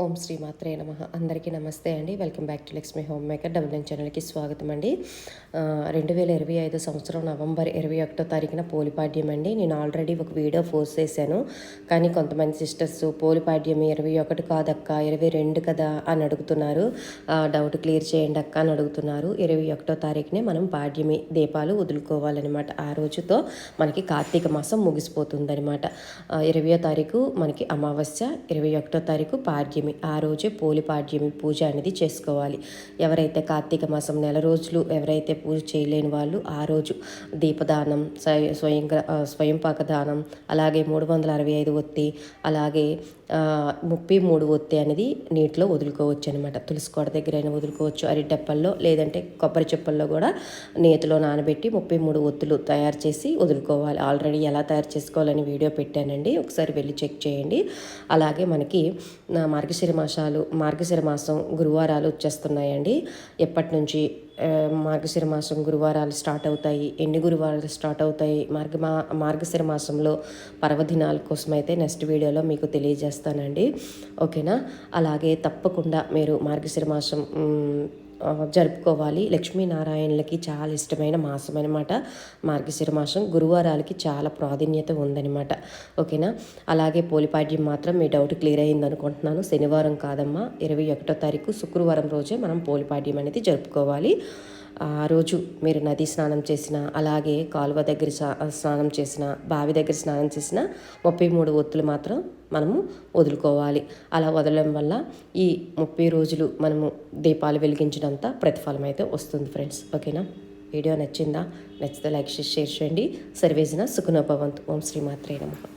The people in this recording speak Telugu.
ఓం శ్రీ మాత్రే నమ. అందరికీ నమస్తే అండి. Welcome back to Lakshmi home maker. Double nine ఛానల్కి స్వాగతం అండి. రెండు వేల ఇరవై ఐదు సంవత్సరం నవంబర్ ఇరవై ఒకటో తారీఖున పోలిపాడ్యం అండి. నేను ఆల్రెడీ ఒక వీడియో పోస్ట్ చేశాను. కానీ కొంతమంది సిస్టర్స్ పోలిపాడ్యం ఇరవై ఒకటి కాదక్క ఇరవై రెండు కదా అని అడుగుతున్నారు. డౌట్ క్లియర్ చేయండి అక్క అని అడుగుతున్నారు. ఇరవై ఒకటో తారీఖునే మనం పాడ్యమి దీపాలు వదులుకోవాలన్నమాట. ఆ రోజుతో మనకి కార్తీక మాసం ముగిసిపోతుందనమాట ఇరవయో తారీఖు మనకి అమావాస్య ఇరవై ఒకటో తారీఖు పాడ్యమి. ఆ రోజే పోలిపాడ్యమి పూజ అనేది చేసుకోవాలి. ఎవరైతే కార్తీక మాసం నెల రోజులు ఎవరైతే పూజ చేయలేని వాళ్ళు ఆ రోజు దీపదానం స్వయ- స్వయం స్వయంపాక దానం అలాగే మూడు వందల అరవై ఐదు ఒత్తి అలాగే ముప్పై మూడు ఒత్తి అనేది నీటిలో వదులుకోవచ్చు అనమాట తులసి దగ్గర అయినా వదులుకోవచ్చు అరిటెప్పల్లో లేదంటే కొబ్బరి చెప్పల్లో కూడా నేతిలో నానబెట్టి ముప్పై మూడు ఒత్తులు తయారు చేసి వదులుకోవాలి. ఆల్రెడీ ఎలా తయారు చేసుకోవాలని వీడియో పెట్టానండి. ఒకసారి వెళ్ళి చెక్ చేయండి. అలాగే మనకి నా మార్గశిర మాసాలు మార్గశిర మాసం గురువారాలు వచ్చేస్తున్నాయండి. ఎప్పటి నుంచి మార్గశిర మాసం గురువారాలు స్టార్ట్ అవుతాయి ఎన్ని గురువారాలు స్టార్ట్ అవుతాయి మార్గ మా మార్గశిర మాసంలో పర్వదినాల కోసం అయితే నెక్స్ట్ వీడియోలో మీకు తెలియజేస్తానండి. ఓకేనా? అలాగే తప్పకుండా మీరు మార్గశిర మాసం జరుపుకోవాలి. లక్ష్మీనారాయణలకి చాలా ఇష్టమైన మాసం అనమాట మార్గశిర మాసం గురువారాలకి చాలా ప్రాధాన్యత ఉందన్నమాట ఓకేనా? అలాగే పోలిపాడ్యం మాత్రం మీ డౌట్ క్లియర్ అయింది అనుకుంటున్నాను శనివారం కాదమ్మా. ఇరవై ఒకటో తారీఖు శుక్రవారం రోజే మనం పోలిపాడ్యం అనేది జరుపుకోవాలి. ఆ రోజు మీరు నది స్నానం చేసిన అలాగే కాలువ దగ్గర స్నానం చేసిన బావి దగ్గర స్నానం చేసిన ముప్పై మూడు ఒత్తులు మాత్రం మనము వదులుకోవాలి. అలా వదలడం వల్ల ఈ ముప్పై రోజులు మనము దీపాలు వెలిగించినంత ప్రతిఫలం అయితే వస్తుంది ఫ్రెండ్స్. ఓకేనా? వీడియో నచ్చిందా? నచ్చితే లైక్ చేసి షేర్ చేయండి. సర్వేజన సుఖనోభవంత్. ఓం శ్రీ మాత్రే నమః.